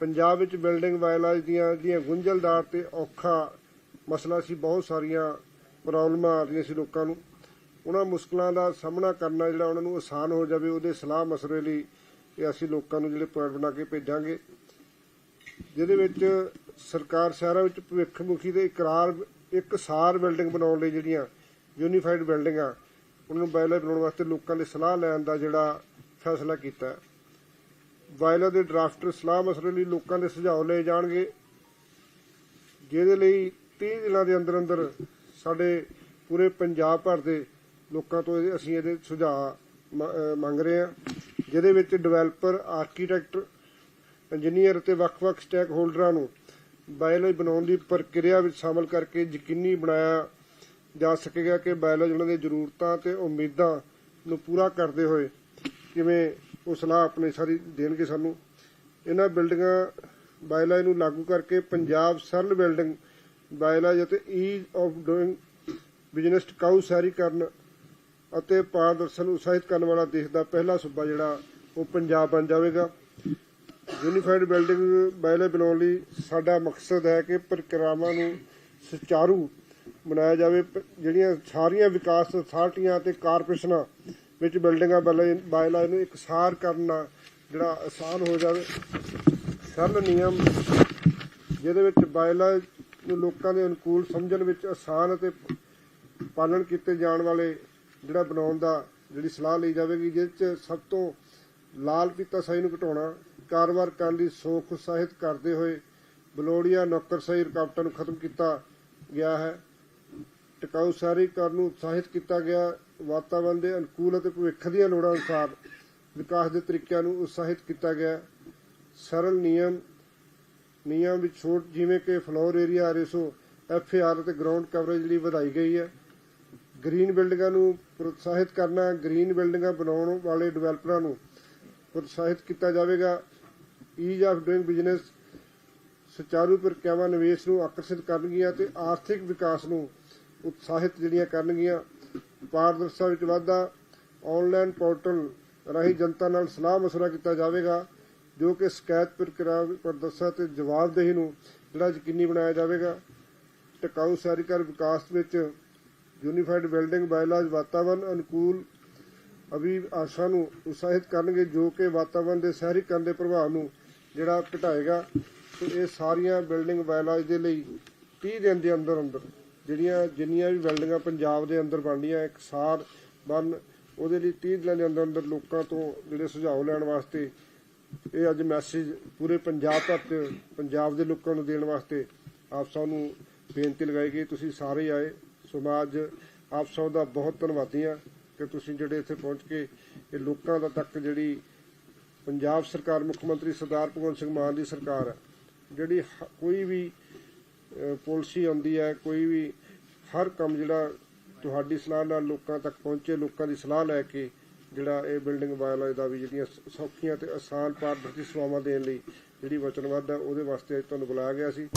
ਪੰਜਾਬ ਵਿੱਚ ਬਿਲਡਿੰਗ ਵਾਇਲਾਜ ਦੀਆਂ ਜਿਹੜੀਆਂ ਗੁੰਝਲਦਾਰ ਤੇ ਔਖਾ ਮਸਲਾ ਸੀ, ਬਹੁਤ ਸਾਰੀਆਂ ਪ੍ਰੋਬਲਮਾਂ ਆ ਰਹੀਆਂ ਸੀ ਲੋਕਾਂ ਨੂੰ। ਉਹਨਾਂ ਮੁਸ਼ਕਲਾਂ ਦਾ ਸਾਹਮਣਾ ਕਰਨਾ ਜਿਹੜਾ ਉਹਨਾਂ ਨੂੰ ਆਸਾਨ ਹੋ ਜਾਵੇ, ਉਹਦੇ ਸਲਾਹ ਮਸਲੇ ਲਈ ਇਹ ਅਸੀਂ ਲੋਕਾਂ ਨੂੰ ਜਿਹੜੇ ਪੁਆਇੰਟ ਬਣਾ ਕੇ ਭੇਜਾਂਗੇ। ਜਿਹਦੇ ਵਿੱਚ ਸਰਕਾਰ ਸ਼ਹਿਰਾਂ ਵਿੱਚ ਭਵਿੱਖਮੁਖੀ ਦੇ ਇਕਰਾਰ, ਇੱਕ ਸਾਰ ਬਿਲਡਿੰਗ ਬਣਾਉਣ ਲਈ ਜਿਹੜੀਆਂ ਯੂਨੀਫਾਈਡ ਬਿਲਡਿੰਗਾਂ, ਉਹਨਾਂ ਨੂੰ ਬਾਇਲਰ ਬਣਾਉਣ ਵਾਸਤੇ ਲੋਕਾਂ ਦੀ ਸਲਾਹ ਲੈਣ ਦਾ ਜਿਹੜਾ ਫੈਸਲਾ ਕੀਤਾ। ਹੈ ਦੇ ਡਰਾਫਟਰ ਸਲਾਹ ਮਸਲੇ ਲਈ ਲੋਕਾਂ ਦੇ ਸੁਝਾਅ ਲਏ ਜਾਣਗੇ, ਜਿਹਦੇ ਲਈ 30 ਦਿਨਾਂ ਦੇ ਅੰਦਰ ਅੰਦਰ ਸਾਡੇ ਪੂਰੇ ਪੰਜਾਬ ਭਰ ਦੇ ਲੋਕਾਂ ਤੋਂ ਇਹ- ਅਸੀਂ ਇਹਦੇ ਸੁਝਾਅ ਮੰਗ ਰਹੇ ਹਾਂ, ਜਿਹਦੇ ਵਿੱਚ ਡਿਵੈਲਪਰ, ਆਰਕੀਟੈਕਟ, ਇੰਜੀਨੀਅਰ ਅਤੇ ਵੱਖ-ਵੱਖ ਸਟੇਕ ਹੋਲਡਰਾਂ ਨੂੰ ਬਾਇਲੋਜ ਬਣਾਉਣ ਦੀ ਪ੍ਰਕਿਰਿਆ ਵਿੱਚ ਸ਼ਾਮਲ ਕਰਕੇ ਯਕੀਨੀ ਬਣਾਇਆ ਜਾ ਸਕੇਗਾ ਕਿ ਬਾਇਲੋਜ ਉਹਨਾਂ ਦੀਆਂ ਜ਼ਰੂਰਤਾਂ ਤੇ ਉਮੀਦਾਂ ਨੂੰ ਪੂਰਾ ਕਰਦੇ ਹੋਏ, ਜਿਵੇਂ ਉਹ ਸਲਾਹ ਆਪਣੇ ਸਾਰੀ ਦੇਣਗੇ ਸਾਨੂੰ। ਇਹਨਾਂ ਬਿਲਡਿੰਗਾਂ ਬਾਇਓਲੋਜੀ ਨੂੰ ਲਾਗੂ ਕਰਕੇ ਪੰਜਾਬ ਸਰਲ ਬਿਲਡਿੰਗ ਬਾਇਓਲੋਜੀ ਅਤੇ ਈਜ਼ ਆਫ ਡੂਇੰਗ ਬਿਜ਼ਨਸ ਟਿਕਾਊ ਸ਼ਹਿਰੀਕਰਨ ਅਤੇ ਪਾਰਦਰਸ਼ਨ ਉਤਸ਼ਾਹਿਤ ਕਰਨ ਵਾਲਾ ਦੇਸ਼ ਦਾ ਪਹਿਲਾ ਸੂਬਾ ਜਿਹੜਾ, ਉਹ ਪੰਜਾਬ ਬਣ ਜਾਵੇਗਾ। ਯੂਨੀਫਾਈਡ ਬਿਲਡਿੰਗ ਬਾਇਲਾ ਬਣਾਉਣ ਲਈ ਸਾਡਾ ਮਕਸਦ ਹੈ ਕਿ ਪ੍ਰਕਿਰਿਆਵਾਂ ਨੂੰ ਸੁਚਾਰੂ ਬਣਾਇਆ ਜਾਵੇ। ਜਿਹੜੀਆਂ ਸਾਰੀਆਂ ਵਿਕਾਸ ਅਥਾਰਟੀਆਂ ਅਤੇ ਕਾਰਪੋਰੇਸ਼ਨਾਂ ਵਿੱਚ ਬਿਲਡਿੰਗਾਂ ਬਾਇਲਾ ਨੂੰ ਇਕਸਾਰ ਕਰਨਾ ਜਿਹੜਾ ਆਸਾਨ ਹੋ ਜਾਵੇ। ਸਰਲ ਨਿਯਮ ਜਿਹਦੇ ਵਿੱਚ ਬਾਇਲਾ ਨੂੰ ਲੋਕਾਂ ਦੇ ਅਨੁਕੂਲ ਸਮਝਣ ਵਿੱਚ ਆਸਾਨ ਅਤੇ ਪਾਲਣ ਕੀਤੇ ਜਾਣ ਵਾਲੇ ਜਿਹੜਾ ਬਣਾਉਣ ਦਾ ਜਿਹੜੀ ਸਲਾਹ ਲਈ ਜਾਵੇਗੀ ਜਿਸ 'ਚ ਸਭ ਤੋਂ ਲਾਲ ਪੀਤਾਸ਼ਾਹੀ ਨੂੰ ਘਟਾਉਣਾ, ਕਾਰੋਬਾਰ ਕਰਨ ਦੀ ਸੋਖ ਉਤਸ਼ਾਹਿਤ ਕਰਦੇ ਹੋਏ ਬਲੋੜੀਆ ਨੌਕਰਸ਼ਾਹੀ ਰੁਕਾਵਟਾਂ ਨੂੰ ਖਤਮ ਕੀਤਾ ਗਿਆ ਹੈ। ਟਿਕਾਊ ਸ਼ਹਿਰੀਕਰਨ ਨੂੰ ਉਤਸ਼ਾਹਿਤ ਕੀਤਾ ਗਿਆ। ਵਾਤਾਵਰਣ ਦੇ ਅਨੁਕੂਲ ਅਤੇ ਭਵਿੱਖ ਦੀਆਂ ਲੋੜਾਂ ਅਨੁਸਾਰ ਵਿਕਾਸ ਦੇ ਤਰੀਕਿਆਂ ਨੂੰ ਉਤਸ਼ਾਹਿਤ ਕੀਤਾ ਗਿਆ। ਸਰਲ ਨਿਯਮ ਨਿਯਮ ਵਿੱਚ ਛੋਟ ਜਿਵੇਂ ਕਿ ਫਲੋਰ ਏਰੀਆ, ਰੇਸੋ ਐਫਏਆਰ ਅਤੇ ਗਰਾਊਂਡ ਕਵਰੇਜ ਲਈ ਵਧਾਈ ਗਈ ਹੈ। ਗ੍ਰੀਨ ਬਿਲਡਿੰਗਾਂ ਨੂੰ ਪ੍ਰੋਤਸਾਹਿਤ ਕਰਨਾ, ਗ੍ਰੀਨ ਬਿਲਡਿੰਗਾਂ ਬਣਾਉਣ ਵਾਲੇ ਡਿਵੈਲਪਰਾਂ ਨੂੰ ਪ੍ਰੋਤਸਾਹਿਤ ਕੀਤਾ ਜਾਵੇਗਾ। ਈਜ਼ ਆਫ ਡੂਇੰਗ ਬਿਜ਼ਨਸ ਸੁਚਾਰੂ ਪ੍ਰਕਿਰਿਆਵਾਂ ਨਿਵੇਸ਼ ਨੂੰ ਆਕਰਸ਼ਿਤ ਕਰਨਗੀਆਂ ਤੇ ਆਰਥਿਕ ਵਿਕਾਸ ਨੂੰ ਉਤਸ਼ਾਹਿਤ ਜਿਹੜੀਆਂ ਕਰਨਗੀਆਂ। ਪਾਰਦਰਸ਼ਤਾ ਵਿੱਚ ਵਾਧਾ ਆਨਲਾਈਨ ਪੋਰਟਲ ਰਾਹੀਂ ਜਨਤਾ ਨਾਲ ਸਲਾਹ ਮਸ਼ਵਰਾ ਕੀਤਾ ਜਾਵੇਗਾ, ਜੋ ਕਿ ਸ਼ਿਕਾਇਤ ਪ੍ਰਕਿਰਿਆ ਪਾਰਦਰਸ਼ਤਾ ਤੇ ਜਵਾਬਦੇਹੀ ਨੂੰ ਜਿਹੜਾ ਯਕੀਨੀ ਬਣਾਇਆ ਜਾਵੇਗਾ। ਟਿਕਾਊ ਸ਼ਹਿਰੀਕਰਨ ਵਿਕਾਸ ਵਿੱਚ ਯੂਨੀਫਾਈਡ ਬਿਲਡਿੰਗ ਬਾਇਲਾਜ ਵਾਤਾਵਰਣ ਅਨੁਕੂਲ ਅਭੀ ਆਸ਼ਾ ਨੂੰ ਉਤਸ਼ਾਹਿਤ ਕਰਨਗੇ, ਜੋ ਕਿ ਵਾਤਾਵਰਣ ਦੇ ਸ਼ਹਿਰੀਕਰਨ ਦੇ ਪ੍ਰਭਾਵ ਨੂੰ ਜਿਹੜਾ ਘਟਾਏਗਾ। ਤੇ ਇਹ ਸਾਰੀਆਂ ਬਿਲਡਿੰਗ ਬਾਇਲਾਜ ਦੇ ਲਈ 30 ਦਿਨ ਦੇ ਅੰਦਰ ਅੰਦਰ ਜਿਹੜੀਆਂ ਜਿੰਨੀਆਂ ਵੀ ਬਿਲਡਿੰਗਾਂ ਪੰਜਾਬ ਦੇ ਅੰਦਰ ਬਣਦੀਆਂ, ਇੱਕ ਸਾਰ ਬਣ ਉਹਦੇ ਲਈ 30 ਦਿਨਾਂ ਦੇ ਅੰਦਰ ਅੰਦਰ ਲੋਕਾਂ ਤੋਂ ਜਿਹੜੇ ਸੁਝਾਅ ਲੈਣ ਵਾਸਤੇ ਇਹ ਅੱਜ ਮੈਸੇਜ ਪੂਰੇ ਪੰਜਾਬ ਤੱਕ, ਪੰਜਾਬ ਦੇ ਲੋਕਾਂ ਨੂੰ ਦੇਣ ਵਾਸਤੇ ਆਪ ਸਭ ਨੂੰ ਬੇਨਤੀ ਲਗਾਈ ਗਈ। ਤੁਸੀਂ ਸਾਰੇ ਆਏ। ਸੋ ਮੈਂ ਆਪ ਸਭ ਦਾ ਬਹੁਤ ਧੰਨਵਾਦੀ ਹਾਂ ਕਿ ਤੁਸੀਂ ਜਿਹੜੇ ਇੱਥੇ ਪਹੁੰਚ ਕੇ ਇਹ ਲੋਕਾਂ ਦਾ ਤੱਕ ਜਿਹੜੀ ਪੰਜਾਬ ਸਰਕਾਰ, ਮੁੱਖ ਮੰਤਰੀ ਸਰਦਾਰ ਭਗਵੰਤ ਸਿੰਘ ਮਾਨ ਦੀ ਸਰਕਾਰ ਹੈ ਜਿਹੜੀ ਹ- ਕੋਈ ਵੀ ਪਾਲਿਸੀ ਆਉਂਦੀ ਹੈ, ਕੋਈ ਵੀ ਹਰ ਕੰਮ ਜਿਹੜਾ ਤੁਹਾਡੀ ਸਲਾਹ ਨਾਲ ਲੋਕਾਂ ਤੱਕ ਪਹੁੰਚੇ, ਲੋਕਾਂ ਦੀ ਸਲਾਹ ਲੈ ਕੇ ਜਿਹੜਾ ਇਹ ਬਿਲਡਿੰਗ ਬਾਇਓਲੋਜੀ ਦਾ ਵੀ ਜਿਹੜੀਆਂ ਸੌਖੀਆਂ ਤੇ ਆਸਾਨ ਪਾਰਦਰਸ਼ੀ ਸੇਵਾਵਾਂ ਦੇਣ ਲਈ ਜਿਹੜੀ ਵਚਨਬੱਧ ਹੈ, ਉਹਦੇ ਵਾਸਤੇ ਅੱਜ ਤੁਹਾਨੂੰ ਬੁਲਾਇਆ ਗਿਆ ਸੀ।